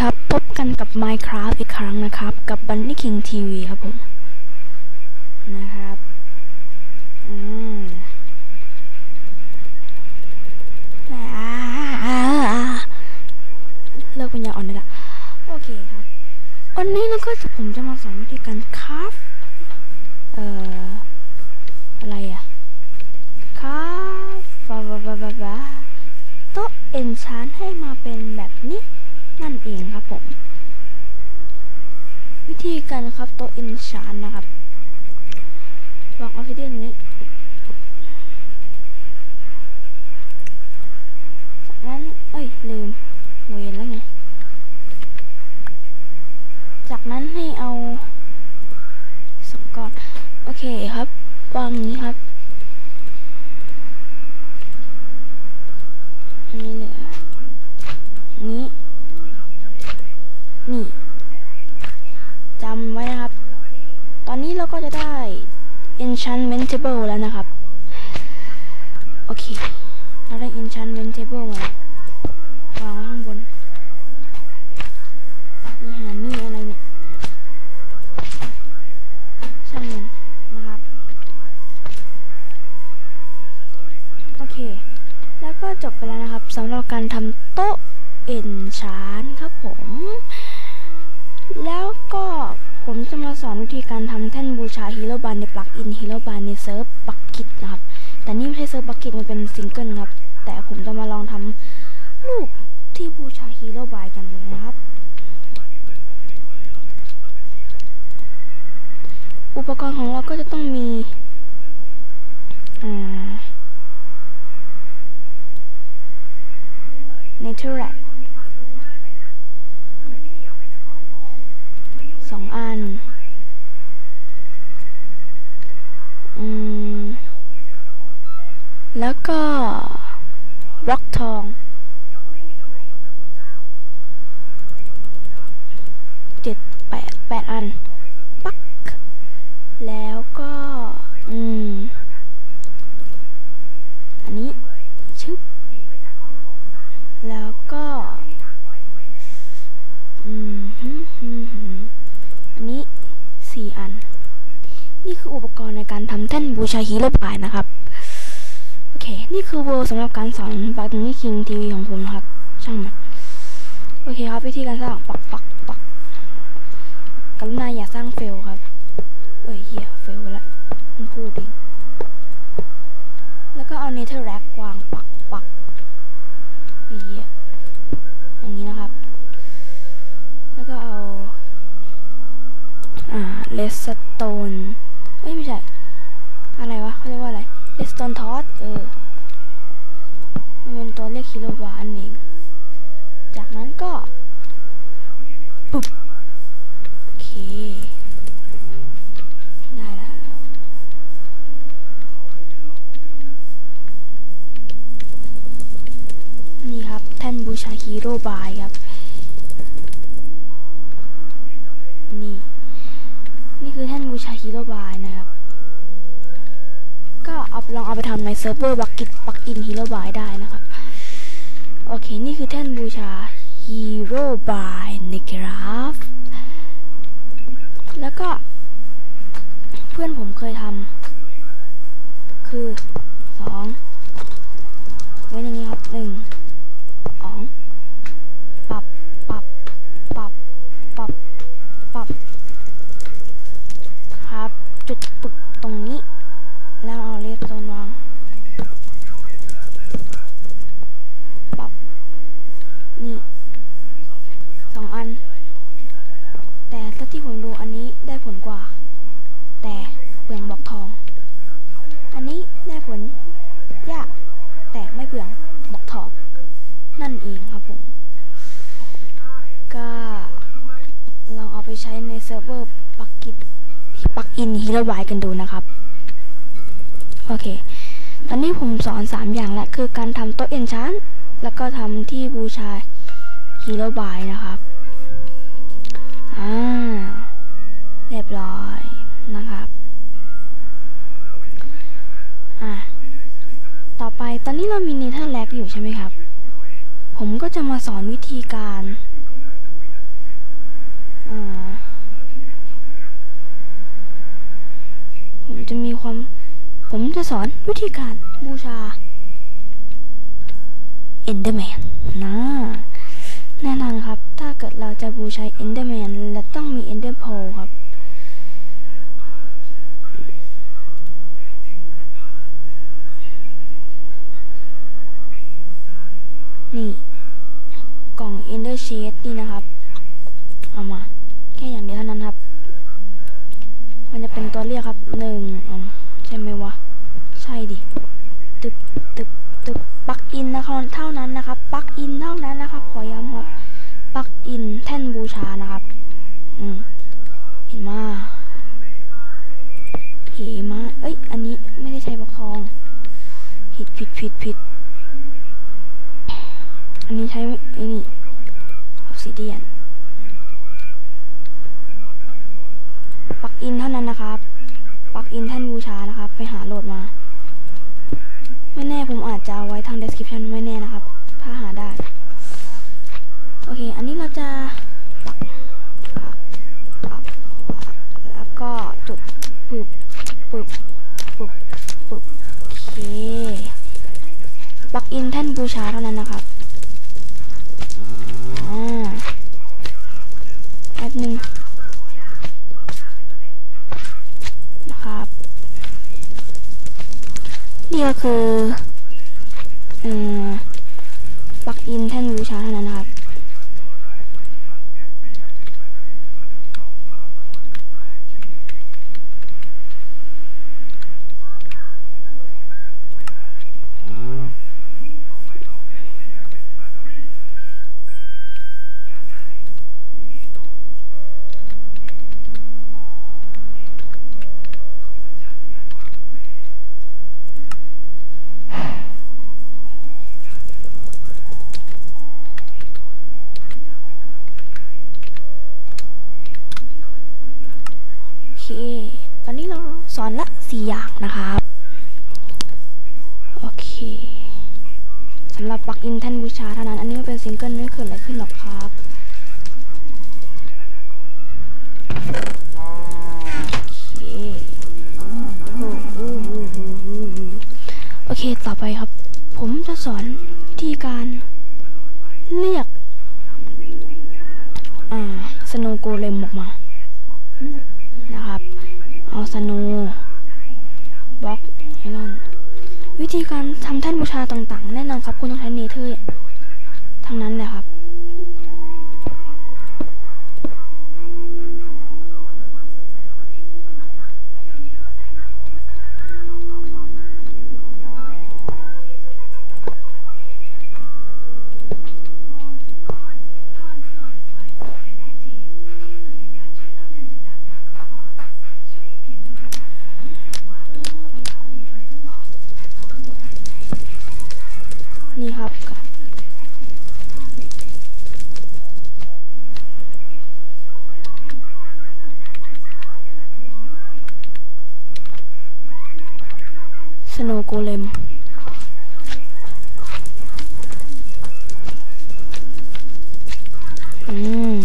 ครับ พบกันกับ Minecraft อีกครั้งนะครับ กับ Bunny King TV ครับผม นะครับ อืมอ่าเลิกปัญญาอ่อนได้ละ โอเคครับ วันนี้เราก็จะผมจะมาสอนวิธีการคราฟเอ่อ อะไรอะคราฟบาบาบาบาบาโต๊ะเอนชานให้มาเป็นแบบนี้ นั่นเองครับผม วิธีการครับต๊ะเอนชานนะครับวางออฟฟิเดียนนี้จากนั้น เอ้ย ลืมเวนแล้วไง จากนั้นให้เอาสองก้อน โอเคครับ วางอย่างนี้ครับ enchantment table แล้วนะครับ โอเค เราได้ enchantment table มาวางไว้ข้างบนนี่หานี่อะไรเนี่ย ช่างมันนะครับ โอเค แล้วก็จบไปแล้วนะครับสำหรับการทำโต๊ะเอ็นชานครับผม แล้ว ผมจะมาสอนวิธีการทำแท่นบูชาฮีโร่บานในปลักอินฮีโร่บานในเซิร์ฟบักกิตนะครับ แต่นี่ไม่ใช่เซิร์ฟบักกิตมันเป็นซิงเกิลครับ แต่ผมจะมาลองทำรูปที่บูชาฮีโร่บายกันเลยนะครับ อุปกรณ์ของเราก็จะต้องมีเนเธอร์แรกสองอัน แล้วก็บล็อกทองเจ็ดแปดแปดอัน ปัก แล้วก็ อืม อันนี้ ชึบ แล้วก็ อืมฮึฮึฮึอันนี้สี่อัน นี่คืออุปกรณ์ในการทำแท่นบูชาฮีโร่บายนะครับ นี่คือเวอร์สำหรับการสอนบัตนี่คิงทีวีของผมนะครับ ช่างมัน โอเคครับวิธีการสร้างปักปักปักกรุณาอย่าสร้างเฟลครับ เอ้ยเหี้ยเฟลละต้องพูดดิแล้วก็เอาเนเธอร์แร็กวางปักปักเหี้ยอย่างนี้นะครับ แล้วก็เอา อ่าเลสโตนเอ้ยไม่ใช่ อะไรวะเขาเรียกว่าอะไรเลสโตนทอสเออ กิโลบาทเองจากนั้นก็ปุ๊บโอเค ได้แล้ว นี่ครับแท่นบูชาฮีโร่บายครับ นี่ นี่คือแท่นบูชาฮีโร่บายนะครับ ก็เอาลองเอาไปทำในเซิร์ฟเวอร์บักกิตปักอินฮีโร่บายได้นะครับ นี่คือแท่นบูชาฮีโร่บายนะครับแล้วก็ เพื่อนผมเคยทำคือสอง ก็ลองเอาไปใช้ในเซิร์ฟเวอร์ปักกิตปักอินฮีโร่บายกันดูนะครับ โอเค ตอนนี้ผมสอน 3 อย่างแล้วคือการทำโต๊ะเอนชานแล้วก็ทำที่บูชาฮีโร่บายนะครับ อ่า เรียบร้อยนะครับ อ่าต่อไปตอนนี้เรามีเนเธอร์แลกอยู่ใช่ไหมครับ ผมก็จะมาสอนวิธีการผมจะมีความ ผมจะสอนวิธีการบูชาเอ็นเดอร์แมนนะแน่นอนครับ ถ้าเกิดเราจะบูชาเอ็นเดอร์แมนเราต้องมีเอ็นเดอร์โพลครับนี่ กล่อง Ender Shade นี่นะครับ เอามา แค่อย่างเดียวเท่านั้นครับ มันจะเป็นตัวเรียกครับหนึ่งใช่ไหมวะ ใช่ดิ ตึบตึบตึบปักอินนะครับเท่านั้นนะครับ ปักอินเท่านั้นนะครับ ขอย้ำครับ ปักอินแท่นบูชานะครับ อืม เห็นมาเหมา เอ้ย อันนี้ไม่ได้ใช้บล็อกทอง ผิดผิดผิดผิดอันนี้ใช้ไอ้นี่ ซิเดียนปักอินเท่านั้นนะครับปักอินแท่นบูชานะครับ ไปหาโหลดมา ไม่แน่ผมอาจจะเอาไว้ทาง description ไม่แน่นะครับ ถ้าหาได้ โอเค อันนี้เราจะปักปักปักปักแล้วก็จุดปึบปึบปึบปึบโอเคปักอินแท่นบูชาเท่านั้นนะครับอ่าแป๊บหนึ่ง นะครับ นี่ ก็คือ เอ่อปลักอินแท่นบูชาเท่านั้นนะครับ สำหรับปลักอินแท่นบูชาเท่านั้น อันนี้ไม่เป็นซิงเกิลไม่เกิดอะไรขึ้นหรอกครับโอเคโอเคต่อไปครับ ผมจะสอนวิธีการเรียกอ่าสโนโกเลมออกมา นะครับ เอาสโน วิธีการทำแท่นบูชาต่างๆ แน่นอนครับ คุณต้องใช้เนเธอร์ทั้งนั้นเลยครับ โกเลมอืม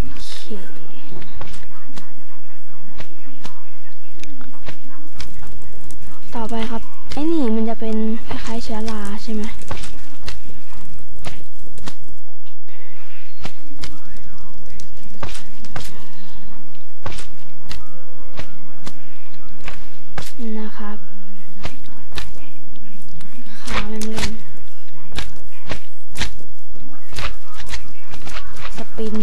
โอเคต่อไปครับ ไอ้นี่มันจะเป็นคล้ายๆเชื้อราใช่ไหม สปิน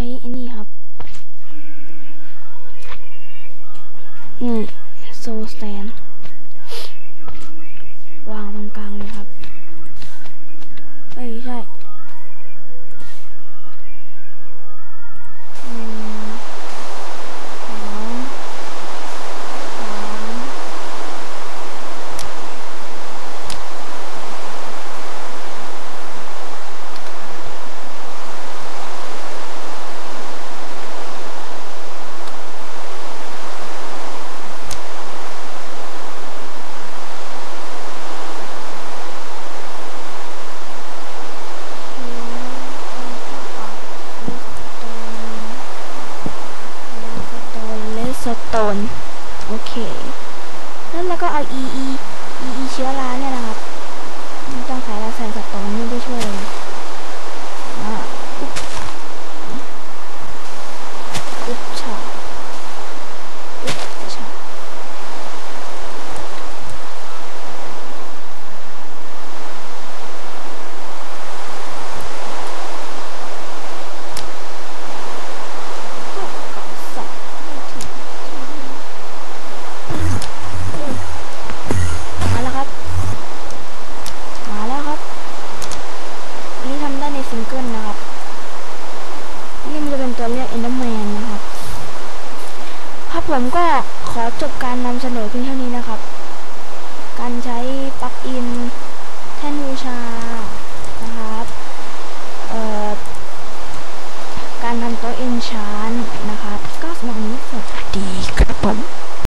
นี่ครับ นี่โซสแตน ตัวเรียกเอนเดอร์แมนนะครับครับผมก็ขอจบการนำเสนอเพียงเท่านี้นะครับ การใช้ปลั๊กอินแท่นบูชานะครับการทำโตัวเอนชานนะครับ ก็สำหรัวนนี้สวัสดีครับ